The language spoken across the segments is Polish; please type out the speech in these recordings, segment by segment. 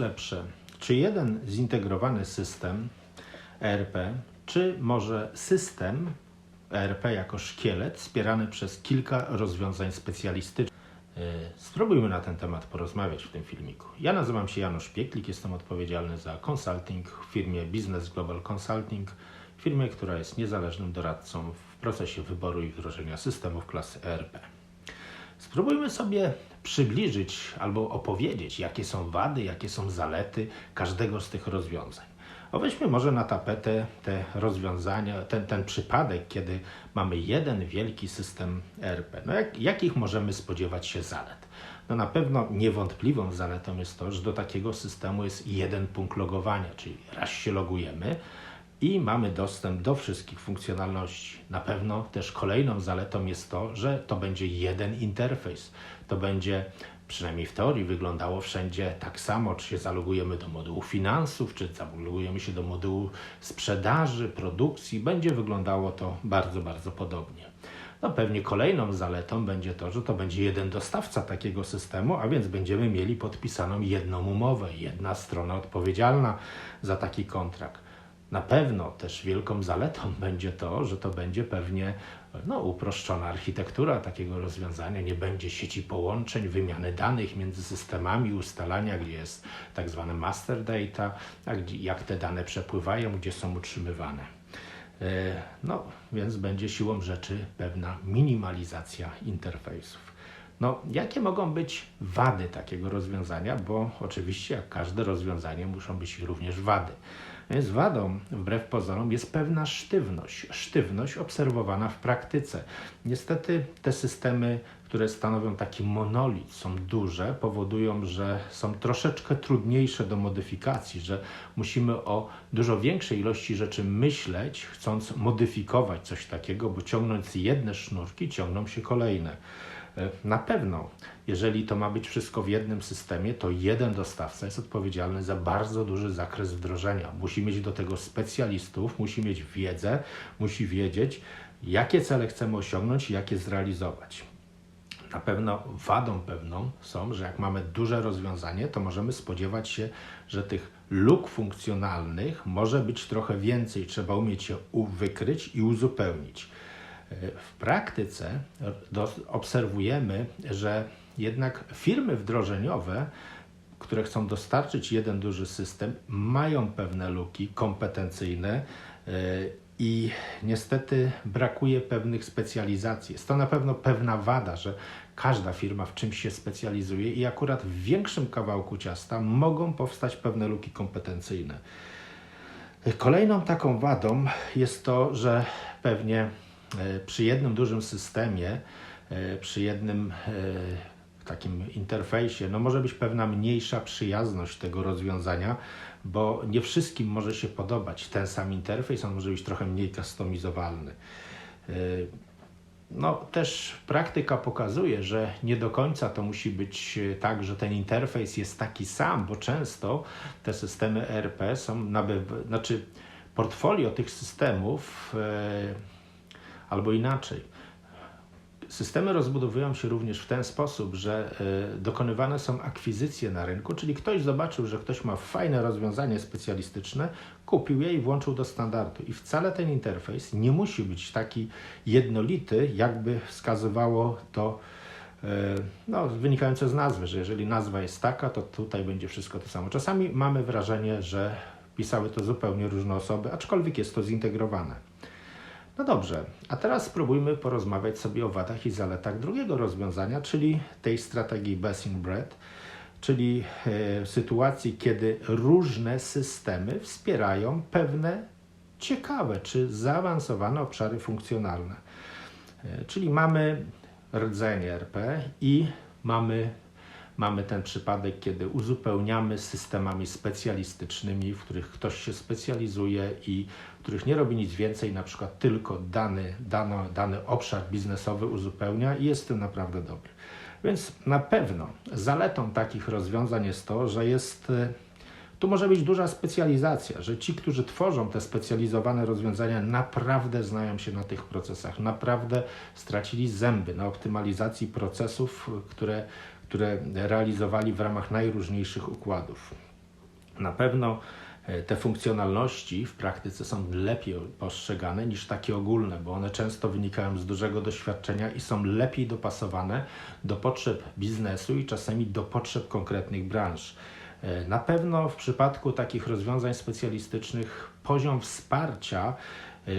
lepsze? Czy jeden zintegrowany system ERP, czy może system ERP jako szkielet wspierany przez kilka rozwiązań specjalistycznych? Yy, Spróbujmy na ten temat porozmawiać w tym filmiku. Ja nazywam się Janusz Pieklik, jestem odpowiedzialny za consulting w firmie Business Global Consulting, firmie, która jest niezależnym doradcą w procesie wyboru i wdrożenia systemów klasy ERP. Spróbujmy sobie przybliżyć albo opowiedzieć, jakie są wady, jakie są zalety każdego z tych rozwiązań. A weźmy może na tapetę te rozwiązania, ten, ten przypadek, kiedy mamy jeden wielki system ERP. No jak, jakich możemy spodziewać się zalet? No na pewno niewątpliwą zaletą jest to, że do takiego systemu jest jeden punkt logowania, czyli raz się logujemy, i mamy dostęp do wszystkich funkcjonalności. Na pewno też kolejną zaletą jest to, że to będzie jeden interfejs. To będzie przynajmniej w teorii wyglądało wszędzie tak samo, czy się zalogujemy do modułu finansów, czy zalogujemy się do modułu sprzedaży, produkcji, będzie wyglądało to bardzo, bardzo podobnie. No pewnie kolejną zaletą będzie to, że to będzie jeden dostawca takiego systemu, a więc będziemy mieli podpisaną jedną umowę, jedna strona odpowiedzialna za taki kontrakt. Na pewno też wielką zaletą będzie to, że to będzie pewnie no, uproszczona architektura takiego rozwiązania, nie będzie sieci połączeń, wymiany danych między systemami, ustalania, gdzie jest tak zwane master data, jak te dane przepływają, gdzie są utrzymywane. E, No, więc będzie siłą rzeczy pewna minimalizacja interfejsów. No, jakie mogą być wady takiego rozwiązania? Bo oczywiście, jak każde rozwiązanie, muszą być również wady. Więc wadą, wbrew pozorom, jest pewna sztywność. Sztywność obserwowana w praktyce. Niestety te systemy, które stanowią taki monolit, są duże, powodują, że są troszeczkę trudniejsze do modyfikacji, że musimy o dużo większej ilości rzeczy myśleć, chcąc modyfikować coś takiego, bo ciągnąc jedne sznurki, ciągną się kolejne. Na pewno, jeżeli to ma być wszystko w jednym systemie, to jeden dostawca jest odpowiedzialny za bardzo duży zakres wdrożenia. Musi mieć do tego specjalistów, musi mieć wiedzę, musi wiedzieć, jakie cele chcemy osiągnąć i jak je zrealizować. Na pewno wadą pewną są, że jak mamy duże rozwiązanie, to możemy spodziewać się, że tych luk funkcjonalnych może być trochę więcej. Trzeba umieć je wykryć i uzupełnić. W praktyce obserwujemy, że jednak firmy wdrożeniowe, które chcą dostarczyć jeden duży system, mają pewne luki kompetencyjne i niestety brakuje pewnych specjalizacji. Jest to na pewno pewna wada, że każda firma w czymś się specjalizuje i akurat w większym kawałku ciasta mogą powstać pewne luki kompetencyjne. Kolejną taką wadą jest to, że pewnie przy jednym dużym systemie, przy jednym takim interfejsie, no może być pewna mniejsza przyjazność tego rozwiązania, bo nie wszystkim może się podobać ten sam interfejs, on może być trochę mniej customizowalny. No, też praktyka pokazuje, że nie do końca to musi być tak, że ten interfejs jest taki sam, bo często te systemy ERP są nabyw... znaczy portfolio tych systemów albo inaczej. Systemy rozbudowują się również w ten sposób, że dokonywane są akwizycje na rynku, czyli ktoś zobaczył, że ktoś ma fajne rozwiązanie specjalistyczne, kupił je i włączył do standardu. I wcale ten interfejs nie musi być taki jednolity, jakby wskazywało to no, wynikające z nazwy, że jeżeli nazwa jest taka, to tutaj będzie wszystko to samo. Czasami mamy wrażenie, że pisały to zupełnie różne osoby, aczkolwiek jest to zintegrowane. No dobrze, a teraz spróbujmy porozmawiać sobie o wadach i zaletach drugiego rozwiązania, czyli tej strategii Best in Bread, czyli e, sytuacji, kiedy różne systemy wspierają pewne ciekawe czy zaawansowane obszary funkcjonalne. E, czyli mamy rdzenie RP i mamy mamy ten przypadek, kiedy uzupełniamy systemami specjalistycznymi, w których ktoś się specjalizuje i w których nie robi nic więcej, na przykład tylko dany, dano, dany obszar biznesowy uzupełnia i jest w tym naprawdę dobry. Więc na pewno zaletą takich rozwiązań jest to, że jest tu może być duża specjalizacja, że ci, którzy tworzą te specjalizowane rozwiązania, naprawdę znają się na tych procesach, naprawdę stracili zęby na optymalizacji procesów, które które realizowali w ramach najróżniejszych układów. Na pewno e, te funkcjonalności w praktyce są lepiej postrzegane niż takie ogólne, bo one często wynikają z dużego doświadczenia i są lepiej dopasowane do potrzeb biznesu i czasami do potrzeb konkretnych branż. E, Na pewno w przypadku takich rozwiązań specjalistycznych poziom wsparcia,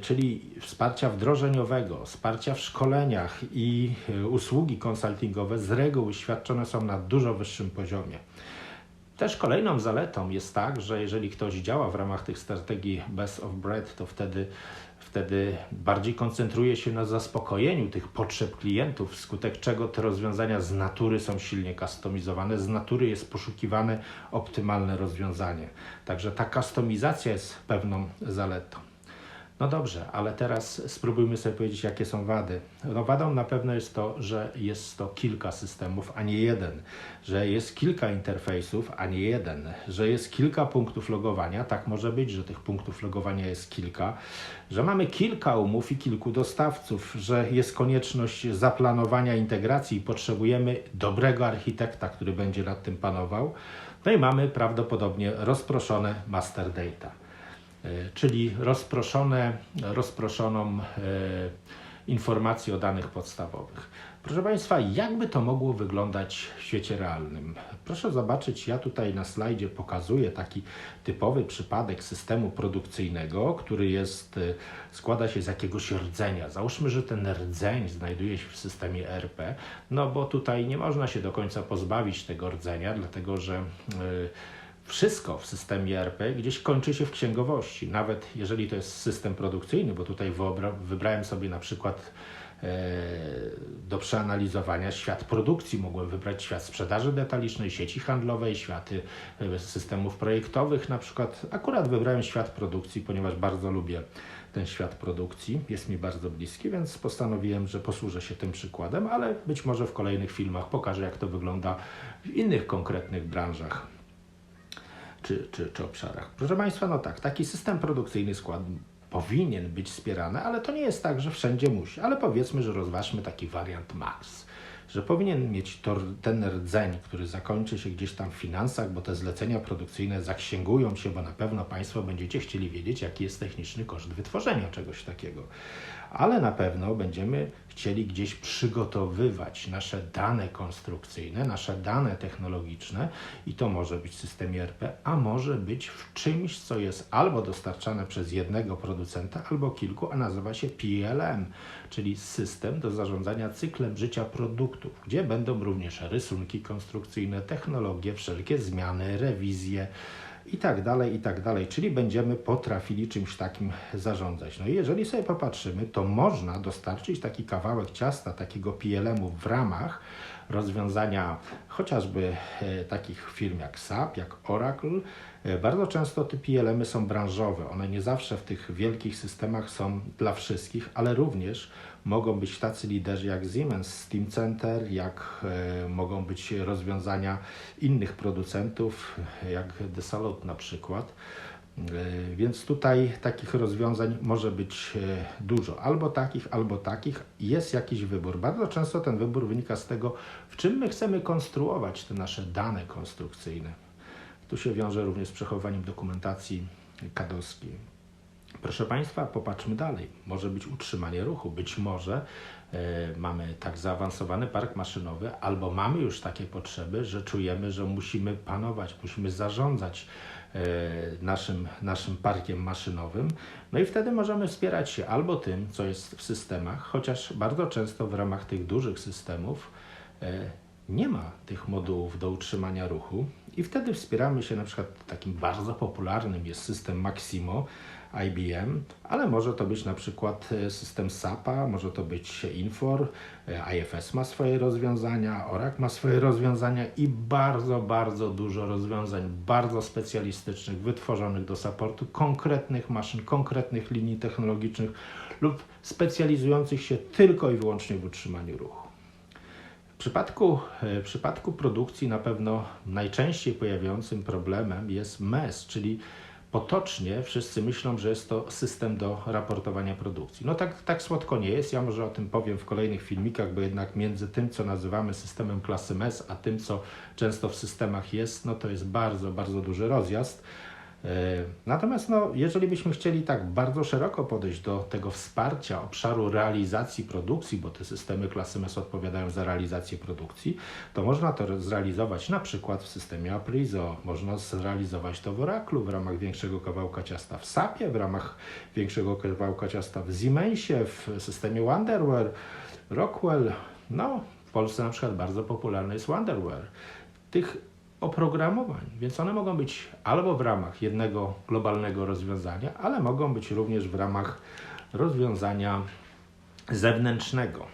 czyli wsparcia wdrożeniowego, wsparcia w szkoleniach i e, usługi konsultingowe z reguły świadczone są na dużo wyższym poziomie. Też kolejną zaletą jest tak, że jeżeli ktoś działa w ramach tych strategii Best of Bread, to wtedy, wtedy bardziej koncentruje się na zaspokojeniu tych potrzeb klientów, wskutek czego te rozwiązania z natury są silnie kustomizowane, z natury jest poszukiwane optymalne rozwiązanie. Także ta kustomizacja jest pewną zaletą. No dobrze, ale teraz spróbujmy sobie powiedzieć, jakie są wady. No wadą na pewno jest to, że jest to kilka systemów, a nie jeden, że jest kilka interfejsów, a nie jeden, że jest kilka punktów logowania, tak może być, że tych punktów logowania jest kilka, że mamy kilka umów i kilku dostawców, że jest konieczność zaplanowania integracji i potrzebujemy dobrego architekta, który będzie nad tym panował. No i mamy prawdopodobnie rozproszone master data. E, czyli rozproszone, rozproszoną e, informację o danych podstawowych. Proszę Państwa, jakby to mogło wyglądać w świecie realnym? Proszę zobaczyć, ja tutaj na slajdzie pokazuję taki typowy przypadek systemu produkcyjnego, który jest, e, składa się z jakiegoś rdzenia. Załóżmy, że ten rdzeń znajduje się w systemie ERP, no bo tutaj nie można się do końca pozbawić tego rdzenia, dlatego że yy, wszystko w systemie ERP gdzieś kończy się w księgowości. Nawet jeżeli to jest system produkcyjny, bo tutaj wybrałem sobie na przykład e, do przeanalizowania świat produkcji. Mogłem wybrać świat sprzedaży detalicznej, sieci handlowej, światy e, systemów projektowych. Na przykład akurat wybrałem świat produkcji, ponieważ bardzo lubię ten świat produkcji. Jest mi bardzo bliski, więc postanowiłem, że posłużę się tym przykładem, ale być może w kolejnych filmach pokażę, jak to wygląda w innych konkretnych branżach czy, czy, czy obszarach. Proszę Państwa, no tak, taki system produkcyjny skład powinien być wspierany, ale to nie jest tak, że wszędzie musi. Ale powiedzmy, że rozważmy taki wariant max, że powinien mieć ten rdzeń, który zakończy się gdzieś tam w finansach, bo te zlecenia produkcyjne zaksięgują się, bo na pewno Państwo będziecie chcieli wiedzieć, jaki jest techniczny koszt wytworzenia czegoś takiego. Ale na pewno będziemy chcieli gdzieś przygotowywać nasze dane konstrukcyjne, nasze dane technologiczne i to może być w systemie ERP, a może być w czymś, co jest albo dostarczane przez jednego producenta, albo kilku, a nazywa się PLM, czyli system do zarządzania cyklem życia produktów, gdzie będą również rysunki konstrukcyjne, technologie, wszelkie zmiany, rewizje, i tak dalej, i tak dalej. Czyli będziemy potrafili czymś takim zarządzać. No i jeżeli sobie popatrzymy, to można dostarczyć taki kawałek ciasta, takiego PLM-u w ramach rozwiązania chociażby e, takich firm jak SAP, jak Oracle. E, bardzo często te PLM-y są branżowe. One nie zawsze w tych wielkich systemach są dla wszystkich, ale również mogą być tacy liderzy jak Siemens, Steam Center, jak e, mogą być rozwiązania innych producentów, jak Desalot na przykład. E, więc tutaj takich rozwiązań może być e, dużo, albo takich, albo takich. Jest jakiś wybór. Bardzo często ten wybór wynika z tego, w czym my chcemy konstruować te nasze dane konstrukcyjne. Tu się wiąże również z przechowywaniem dokumentacji kadowskiej. Proszę Państwa, popatrzmy dalej. Może być utrzymanie ruchu. Być może e, mamy tak zaawansowany park maszynowy, albo mamy już takie potrzeby, że czujemy, że musimy panować, musimy zarządzać naszym, naszym parkiem maszynowym. No i wtedy możemy wspierać się albo tym, co jest w systemach, chociaż bardzo często w ramach tych dużych systemów e, nie ma tych modułów do utrzymania ruchu i wtedy wspieramy się na przykład takim bardzo popularnym jest system Maximo, IBM, ale może to być na przykład e, system SAP-a, może to być Infor, e, IFS ma swoje rozwiązania, Oracle ma swoje rozwiązania i bardzo, bardzo dużo rozwiązań bardzo specjalistycznych, wytworzonych do supportu konkretnych maszyn, konkretnych linii technologicznych lub specjalizujących się tylko i wyłącznie w utrzymaniu ruchu. W przypadku, e, w przypadku produkcji na pewno najczęściej pojawiającym problemem jest MES, czyli potocznie wszyscy myślą, że jest to system do raportowania produkcji. No tak, tak słodko nie jest. Ja może o tym powiem w kolejnych filmikach, bo jednak między tym, co nazywamy systemem klasy MES, a tym, co często w systemach jest, no to jest bardzo, bardzo duży rozjazd. E, Natomiast no, jeżeli byśmy chcieli tak bardzo szeroko podejść do tego wsparcia obszaru realizacji produkcji, bo te systemy klasy MES odpowiadają za realizację produkcji, to można to zrealizować na przykład w systemie Aprizo, można zrealizować to w Oracle w ramach większego kawałka ciasta w SAP-ie, w ramach większego kawałka ciasta w Siemensie, w systemie Wonderware, Rockwell, no w Polsce na przykład bardzo popularny jest Wonderware. Tych oprogramowań, więc one mogą być albo w ramach jednego globalnego rozwiązania, ale mogą być również w ramach rozwiązania zewnętrznego.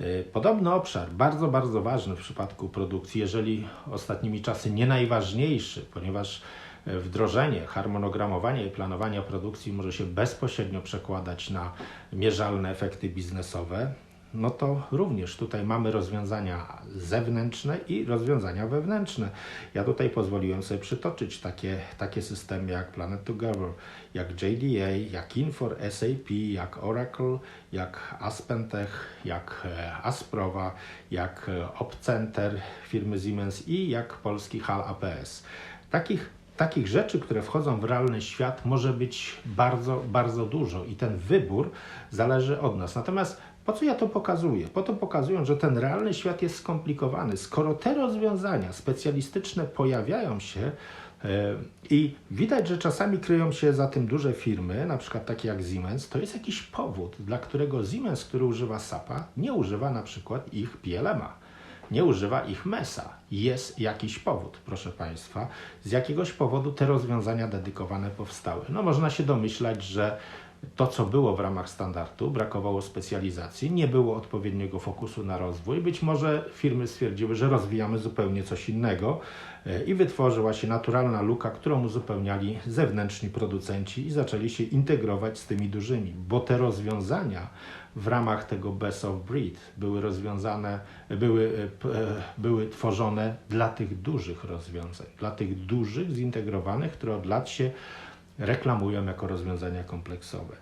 Y, Podobny obszar, bardzo, bardzo ważny w przypadku produkcji, jeżeli ostatnimi czasy nie najważniejszy, ponieważ y, wdrożenie, harmonogramowanie i planowanie produkcji może się bezpośrednio przekładać na mierzalne efekty biznesowe, no to również tutaj mamy rozwiązania zewnętrzne i rozwiązania wewnętrzne. Ja tutaj pozwoliłem sobie przytoczyć takie, takie systemy jak Planet Together, jak JDA, jak Infor, SAP, jak Oracle, jak Aspentech, jak e, Asprowa, jak e, Opcenter firmy Siemens i jak polski HAL APS. Takich takich rzeczy, które wchodzą w realny świat, może być bardzo, bardzo dużo i ten wybór zależy od nas. Natomiast po co ja to pokazuję? Po to pokazuję, że ten realny świat jest skomplikowany. Skoro te rozwiązania specjalistyczne pojawiają się e, i widać, że czasami kryją się za tym duże firmy, na przykład takie jak Siemens, to jest jakiś powód, dla którego Siemens, który używa SAP-a, nie używa na przykład ich PLM-a nie używa ich MESA. Jest jakiś powód, proszę Państwa. Z jakiegoś powodu te rozwiązania dedykowane powstały. No można się domyślać, że to, co było w ramach standardu, brakowało specjalizacji, nie było odpowiedniego fokusu na rozwój. Być może firmy stwierdziły, że rozwijamy zupełnie coś innego e, i wytworzyła się naturalna luka, którą uzupełniali zewnętrzni producenci i zaczęli się integrować z tymi dużymi, bo te rozwiązania w ramach tego best of breed były rozwiązane, były, e, e, były tworzone dla tych dużych rozwiązań, dla tych dużych, zintegrowanych, które od lat się reklamują jako rozwiązania kompleksowe.